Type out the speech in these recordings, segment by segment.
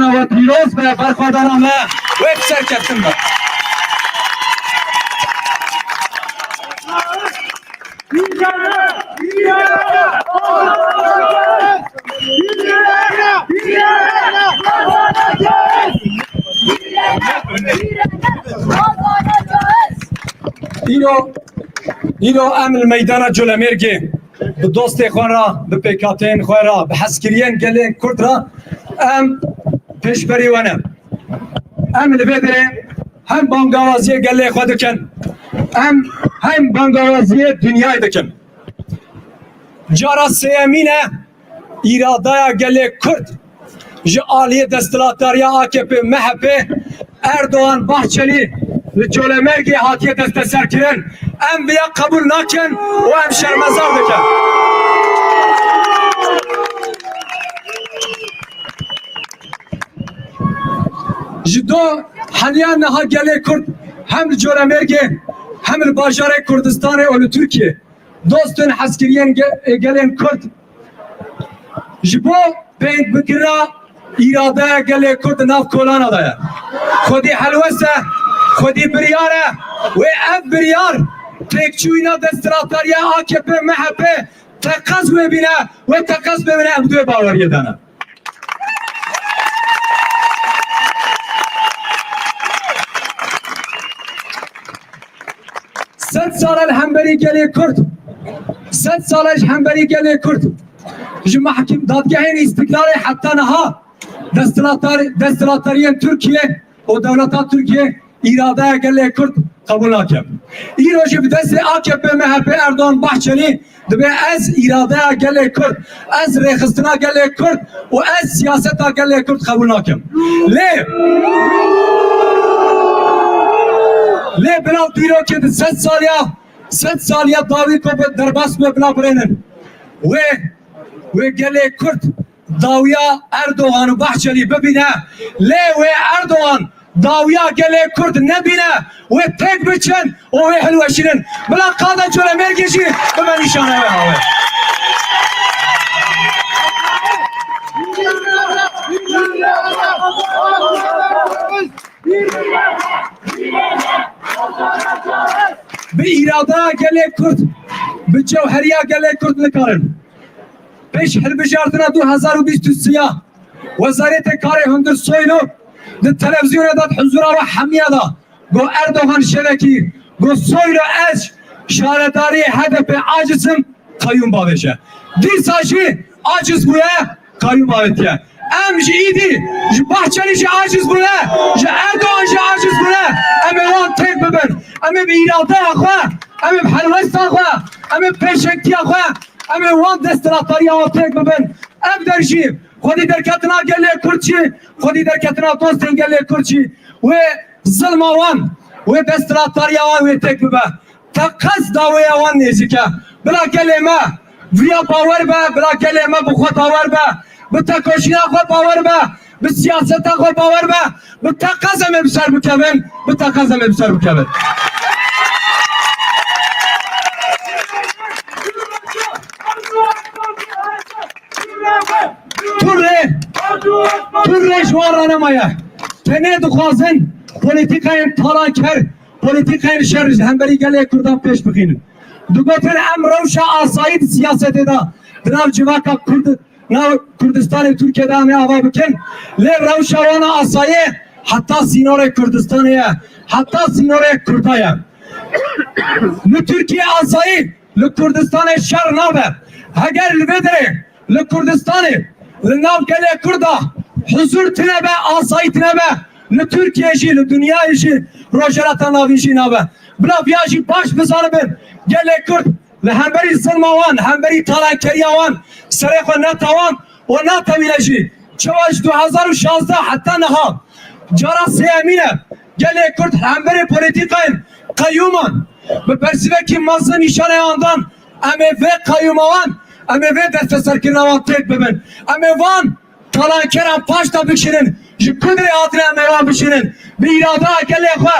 برخوادانا و پیروز به برخوادانا ما و سرکفتن ما ایرو ایرو امن میدان جلمرگی به دوست خوان را به پیکاتین خوان را به حسکرین گلین کرد را ام پیش بری ونه ام لبدره هم بانگوازی گلی خود دکن ام هم بانگوازی دنیای دکن جارا سیمینه ایراده گلی کرد ji aliye destilatariya AKP, MHP, Erdoğan, Bahçeli ve Colemergi hatiye deste serkirin em biya kabul nakin o em şermezar dikin. Ji do haniyan neha gelê Kurd hem li Colemergi hem li bajarê Kurdistanê û li Türkiye dostun heskiriyen gelên Kurd ji bo peyk bikira irade gelê Kurd nav kolana da ye. Xwedî helweste, xwedî biryar e wê ev biryar têkçûyîna desthilatariya AKP MHP teqez webîne wê teqez bibîne em dê baweriye dane. Sed sal hemberî gelê Kurd Sed sal hemberî gelê Kurd ji mahkim dadgehên istiklalê heta niha destilatar destilatariyên Türkiye û devleta Türkiye îradeya gelê Kurd kabul nakim. Îro jî bi destê AKP MHP Erdoğan Bahçeli dibe ez îradeya gelê Kurd ez rêxistina gelê Kurd û ez siyaseta gelê Kurd kabul nakim. Lê Lê bila dîrokê di sed saliya sed saliya dawî ku bi derbas me bila birênin. Wê wê gelê Kurd dawiya Erdoğan û Bahçeli bibîne lê wê Erdoğan dawiya gelê Kurd nebîne wê tek biçin û wê hilweşînin bila qada Colemergê jî bime nîşane wê hawe. Bi îradeya gelê Kurd bi cewheriya gelê Kurd nikarin. Peş hilbijartina 2023 Wezarete Karê Hundir Soylu di televizyona dat huzura ve hemiya da go Erdoğan şevekî go Soylu ez şaredarî HDP acizim kayyum baveşe. Dîsa jî aciz bûye kayyum bavetiye. Em ji îdî ji Bahçeli aciz bûye ji Erdoğan jî aciz bûye em ê wan têk bibin bi helwesta xwe em ê pêşengtiya xwe em ê wan destilatariya wan têk bibin ev derjî xwedî derketina gelê Kurçî xwedî derketina dostên gelê Kurçî. Wê zilma wan wê destilatariya wan wê têk bibe te qez dawêya wan nêzîke bila gelê me viya bawer be bila gelê me bi xwe bawer be bi tekoşîna xwe bawer be. Bi siyaseta xwe bawer be bi te qez em ê bi ser bikevin bi te qez em ê bi ser bikevin Turre Turre şu an aramaya Tene dukhazın politikayın talaker politikayın şer hemberi geleye kurdan peş bikinin Dugotin em revşa asayid siyasete da Drav civaka Kurd Nav Kurdistan Türkiye'de ame ava bikin Le revşa wana asaye Hatta sinore Kurdistan'ya Hatta sinore Kurdaya Li Türkiye asayı Li Kurdistan'e şer nabe Heger li vedere Li Kurdistan'ı Li nav gele Kurda Huzur tinebe asayı tinebe Li Türkiye jî li dünya jî Rojerata navi jî nabe Bila viya jî baş bizanı bin Gele Kurd Li hemberi zilma wan Hemberi talankeriya wan Serê xwe netawan û natewîne jî Çawa ji 2016 heta niha Cara sêyemîne gelê Kurd hemberê polîtîkayên kayyûman bi persîvekî mezin nîşanê andan em ê vê kayyûma wan em ê vê desteserkirina wan têk bibin em ê van talankeran paş da bişirin ji kudrê hatine em ê wan bişirin bi îradeya gelê xwe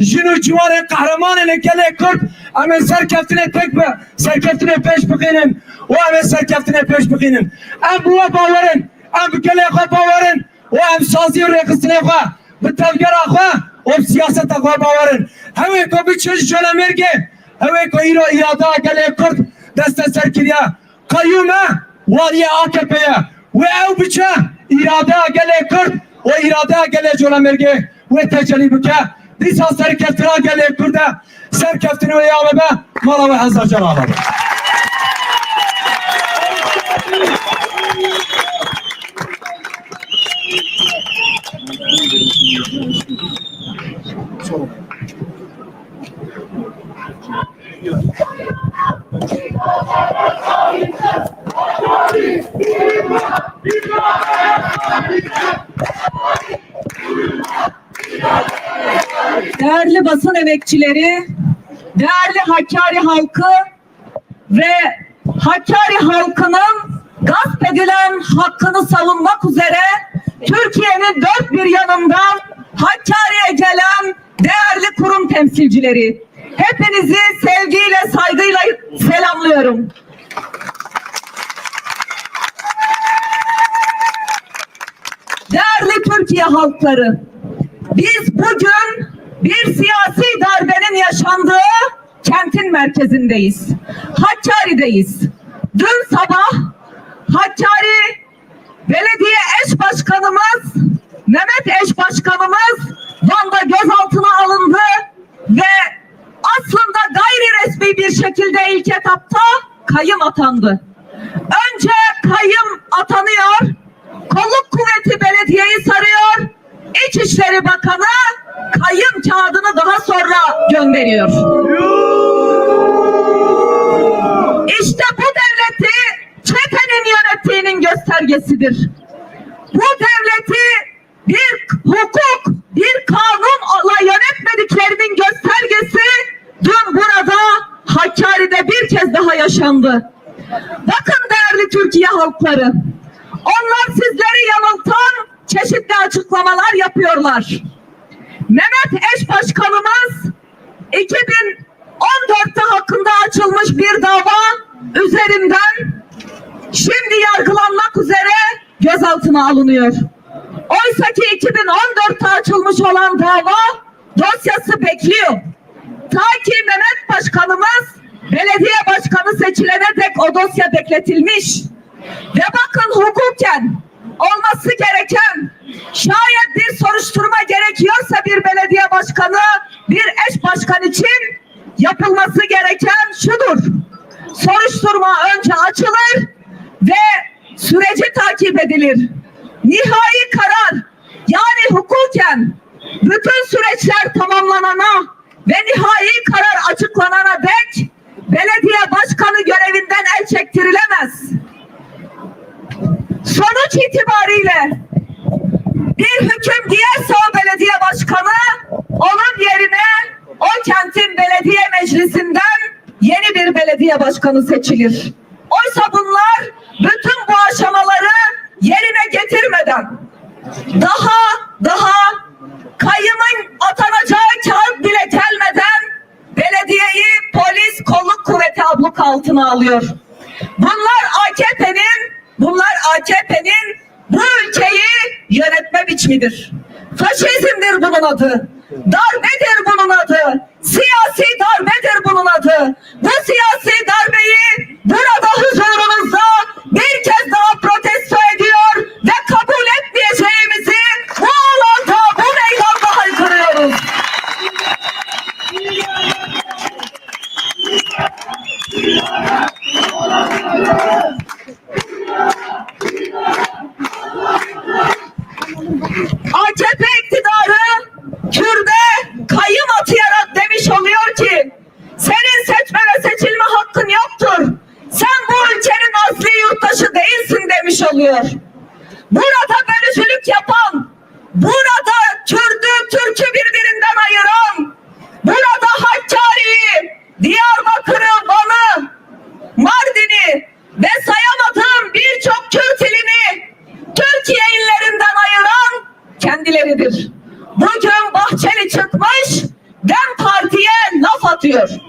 jin û ciwanên qehremanên gelê Kurd em ê serkeftinê tek be serkeftinê pêş bixînin و ام سرکفتنه پیش بخینن ام بوا باورن ام بکلی خواه باورن و ام سازی و ریقصنه خواه به تفگر خواه و سیاست خواه باورن همه که بچش جل مرگه همه که ایرا ایراده گلی کرد دست سر کریا قیومه والی AKP'ye ve ev biçe irade gele Kürt ve irade gele Cölemerge ve tecelli büke disa serkeftira gele Kürt'e serkeftini ve yağmebe mala ve hazır cenabı. Değerli basın emekçileri, değerli Hakkari halkı ve Hakkari halkının gasp edilen hakkını savunmak üzere Türkiye'nin dört bir yanından Hakkari'ye gelen değerli kurum temsilcileri. Hepinizi sevgiyle, saygıyla selamlıyorum. Değerli Türkiye halkları, biz bugün bir siyasi darbenin yaşandığı kentin merkezindeyiz. Hakkari'deyiz. Dün sabah Hakkari Belediye Eş Başkanımız Mehmet Eş Başkanımız Van'da gözaltına alındı ve aslında gayri resmi bir şekilde ilk etapta kayım atandı. Önce kayım atanıyor, kolluk kuvveti belediyeyi sarıyor, İçişleri Bakanı kayım kağıdını daha sonra gönderiyor. İşte bu devleti çetenin yönettiğinin göstergesidir. Bu devleti bir hukuk, bir kanunla yönetmediklerinin göstergesi dün burada Hakkari'de bir kez daha yaşandı. Bakın değerli Türkiye halkları, onlar sizleri yanıltan çeşitli açıklamalar yapıyorlar. Mehmet Eş Başkanımız 2014'te hakkında açılmış bir dava üzerinden şimdi yargılanmak üzere gözaltına alınıyor. Oysa ki 2014'te açılmış olan dava dosyası bekliyor. Ta ki Mehmet Başkanımız belediye başkanı seçilene dek o dosya bekletilmiş. Ve bakın hukuken olması gereken şayet bir soruşturma gerekiyorsa bir belediye başkanı bir eş başkan için yapılması gereken şudur. Soruşturma önce açılır ve süreci takip edilir. Nihai karar yani hukuken bütün süreçler tamamlanana ve nihai karar açıklanana dek belediye başkanı görevinden el çektirilemez. Sonuç itibariyle bir hüküm diyerse o belediye başkanı onun yerine o kentin belediye meclisinden yeni bir belediye başkanı seçilir. Oysa bunlar bütün bu aşamaları yerine getirmeden daha daha kayımın atanacağı kağıt bile gelmeden belediyeyi polis kolluk kuvveti abluk altına alıyor. Bunlar AKP'nin bunlar AKP'nin bu ülkeyi yönetme biçimidir. Faşizmdir bunun adı. Darbedir bunun adı. Siyasi darbedir bunun adı. Bu siyasi darbeyi burada huzurunuzda bir kez daha protesto ediyor ve kabul oluyor. Burada bölücülük yapan, burada Kürt'ü Türk'ü birbirinden ayıran, burada Hakkari'yi, Diyarbakır'ı, Van'ı, Mardin'i ve sayamadığım birçok Kürt ilini Türkiye illerinden ayıran kendileridir. Bugün Bahçeli çıkmış DEM Parti'ye laf atıyor.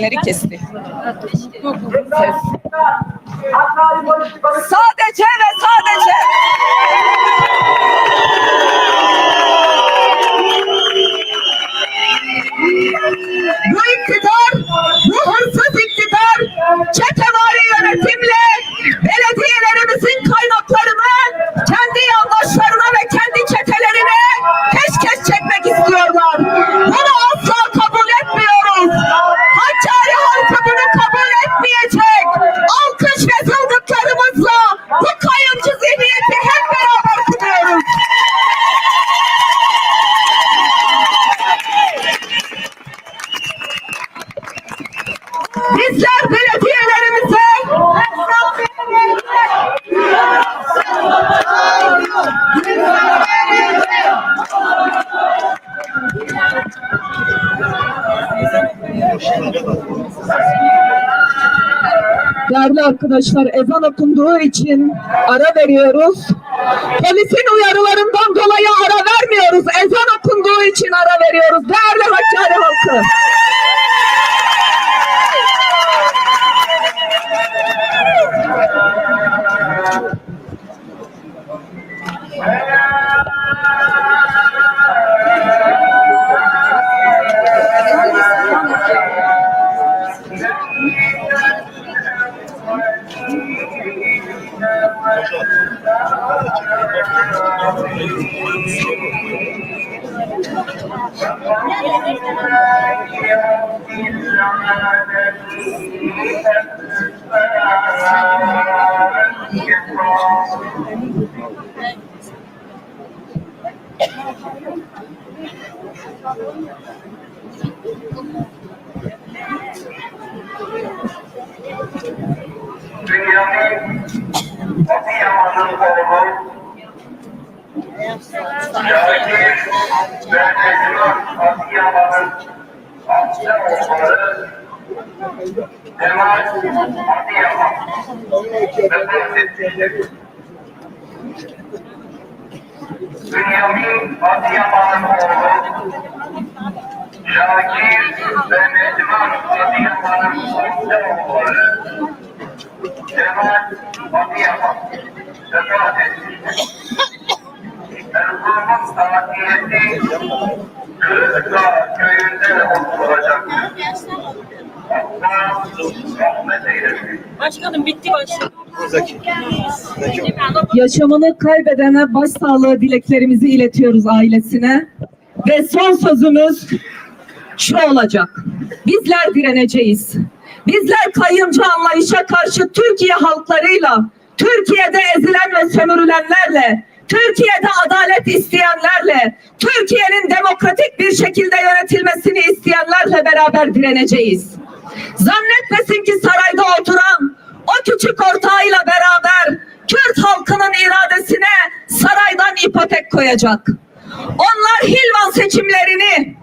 Kendileri kesti. Sadece arkadaşlar ezan okunduğu için ara veriyoruz. Polisin uyarılarından dolayı ara vermiyoruz. Ezan okunduğu için ara veriyoruz. Değerli Hakkari halkı. Dünyanın Adıyaman'ın oğlu Cahil ve Mecnun Adıyaman'ın amca oğulları Kemal Adıyaman vefat etmiştir. Bünyamin Adıyaman'ın oğlu Şakir ve Mecnun Adıyaman'ın oğulları Cemal Adıyaman vefat etmiştir. Erzurum'un saatiyeti Kırıkdağ köyünde oturacaktır. Allah rahmet eylesin. Başkanım bitti başkanım. Yaşamını kaybedene başsağlığı dileklerimizi iletiyoruz ailesine. Ve son sözümüz şu olacak. Bizler direneceğiz. Bizler kayyımcı anlayışa karşı Türkiye halklarıyla, Türkiye'de ezilen ve sömürülenlerle, Türkiye'de adalet isteyenlerle, Türkiye'nin demokratik bir şekilde yönetilmesini isteyenlerle beraber direneceğiz. Zannetmesin ki sarayda oturan o küçük ortağıyla beraber Kürt halkının iradesine saraydan ipotek koyacak. Onlar Hilvan seçimlerini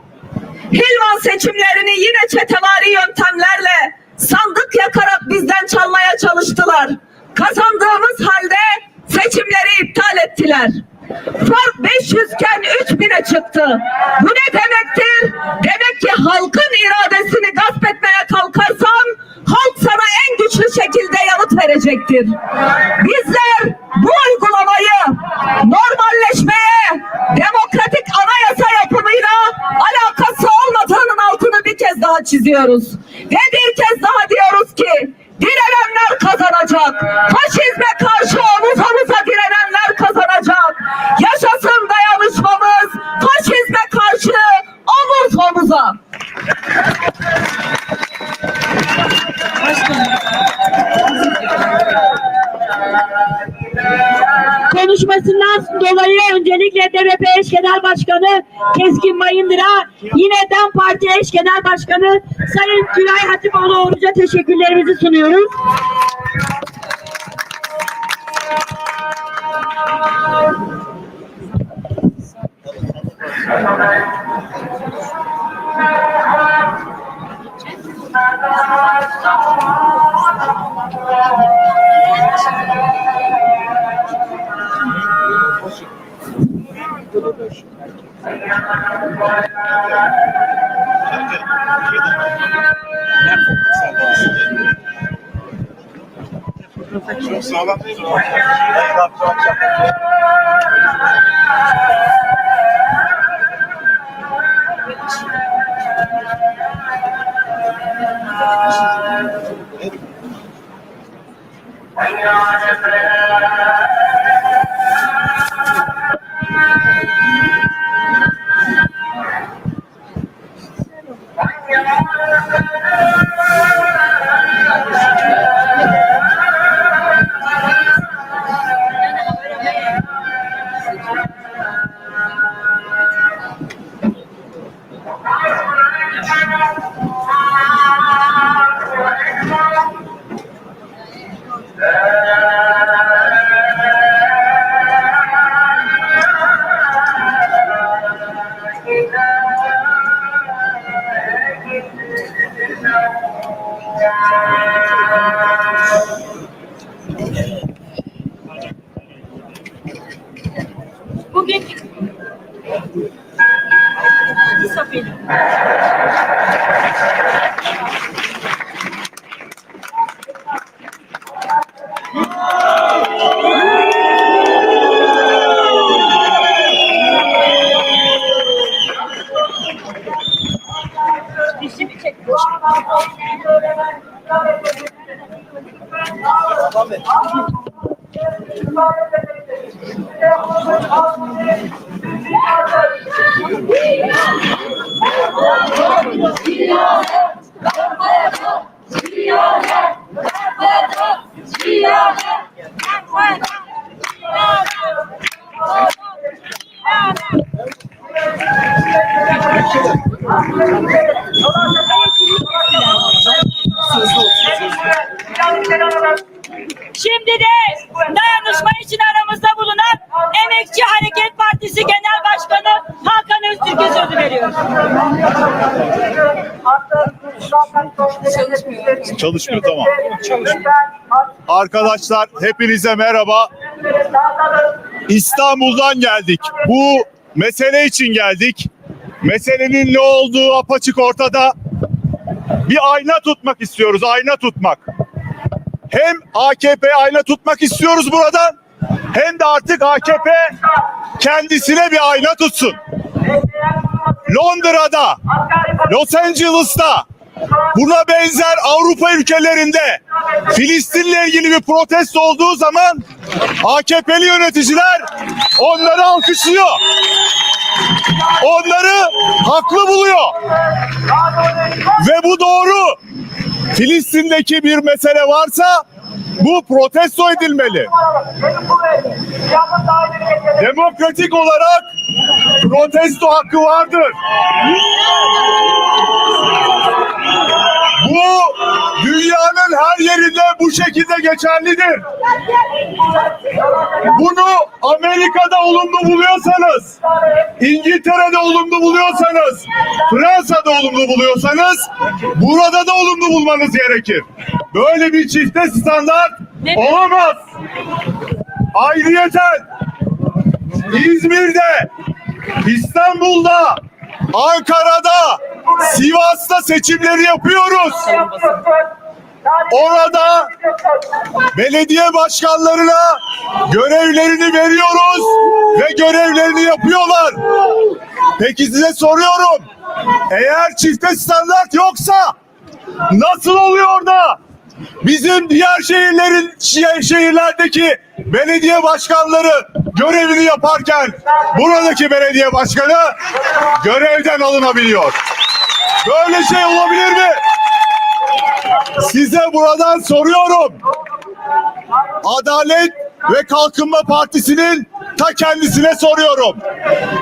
Hilvan seçimlerini yine çetevari yöntemlerle sandık yakarak bizden çalmaya çalıştılar. Kazandığımız halde seçimleri iptal ettiler. Fark 500 iken 3000'e çıktı. Bu ne demektir? Demek ki halkın iradesini gasp etmeye kalkarsan halk sana en güçlü şekilde yanıt verecektir. Bizler bu uygulamayı normalleşmeye, çiziyoruz. Ve bir kez daha diyoruz ki direnenler kazanacak. Faşizme karşı omuz omuza direnenler kazanacak. Yaşasın konuşmasından dolayı öncelikle DBP eş genel başkanı Keskin Bayındır'a yine DEM Parti eş genel başkanı Sayın Tülay Hatipoğlu Oruç'a teşekkürlerimizi sunuyoruz. Junção da prisão. Thank you. Çalışmıyor tamam. Arkadaşlar hepinize merhaba. İstanbul'dan geldik. Bu mesele için geldik. Meselenin ne olduğu apaçık ortada. Bir ayna tutmak istiyoruz, ayna tutmak. Hem AKP ayna tutmak istiyoruz buradan, hem de artık AKP kendisine bir ayna tutsun. Londra'da, Los Angeles'ta, buna benzer Avrupa ülkelerinde Filistin'le ilgili bir protesto olduğu zaman AKP'li yöneticiler onları alkışlıyor. Onları haklı buluyor. Ve bu doğru. Filistin'deki bir mesele varsa bu protesto edilmeli. Demokratik olarak protesto hakkı vardır. Bu dünyanın her yerinde bu şekilde geçerlidir. Bunu Amerika'da olumlu buluyorsanız, İngiltere'de olumlu buluyorsanız, Fransa'da olumlu buluyorsanız burada da olumlu bulmanız gerekir. Böyle bir çifte standart olamaz. Ayrıyeten İzmir'de, İstanbul'da, Ankara'da, Sivas'ta seçimleri yapıyoruz. Orada belediye başkanlarına görevlerini veriyoruz ve görevlerini yapıyorlar. Peki size soruyorum. Eğer çifte standart yoksa nasıl oluyor da bizim diğer şehirlerin şe- şehirlerdeki belediye başkanları görevini yaparken buradaki belediye başkanı görevden alınabiliyor. Böyle şey olabilir mi? Size buradan soruyorum. Adalet ve Kalkınma Partisi'nin ta kendisine soruyorum.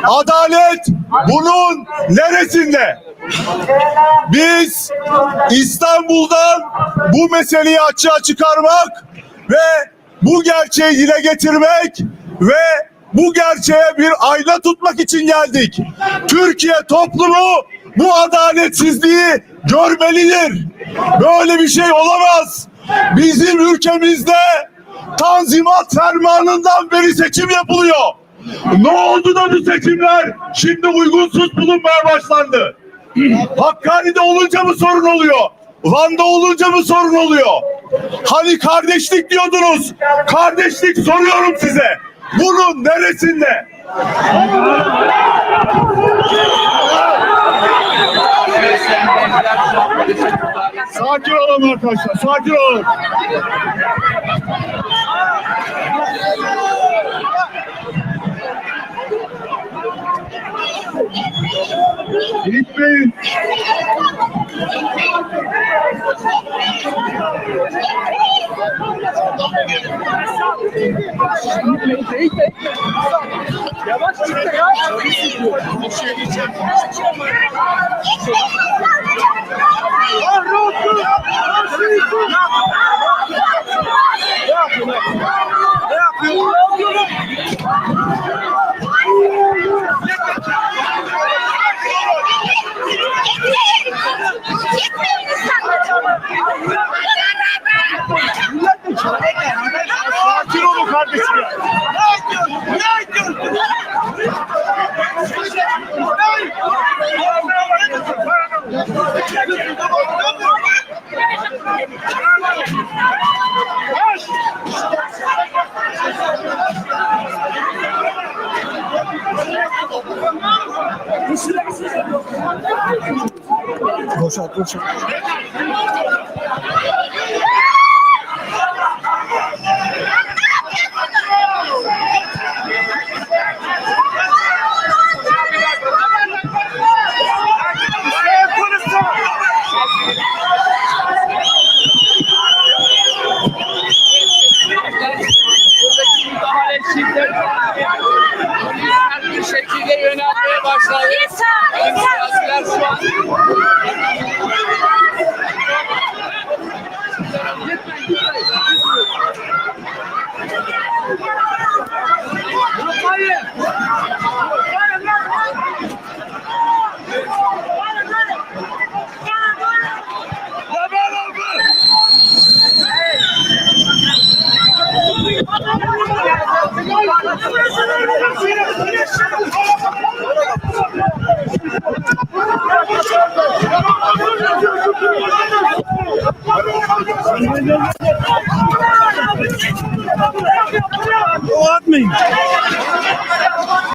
Adalet bunun neresinde? Biz İstanbul'dan bu meseleyi açığa çıkarmak ve bu gerçeği dile getirmek ve bu gerçeğe bir ayna tutmak için geldik. Türkiye toplumu bu adaletsizliği görmelidir. Böyle bir şey olamaz. Bizim ülkemizde Tanzimat fermanından beri seçim yapılıyor. Ne oldu da bu seçimler şimdi uygunsuz bulunmaya başlandı? Hakkari'de olunca mı sorun oluyor? Van'da olunca mı sorun oluyor? Hani kardeşlik diyordunuz. Kardeşlik soruyorum size. Bunun neresinde? Sakin olun arkadaşlar. Sakin olun. Gitmeyin. Sakin buradaki müdahale bir şekilde yönelmeye başladı. Yani siyasiler şu an वो आदमी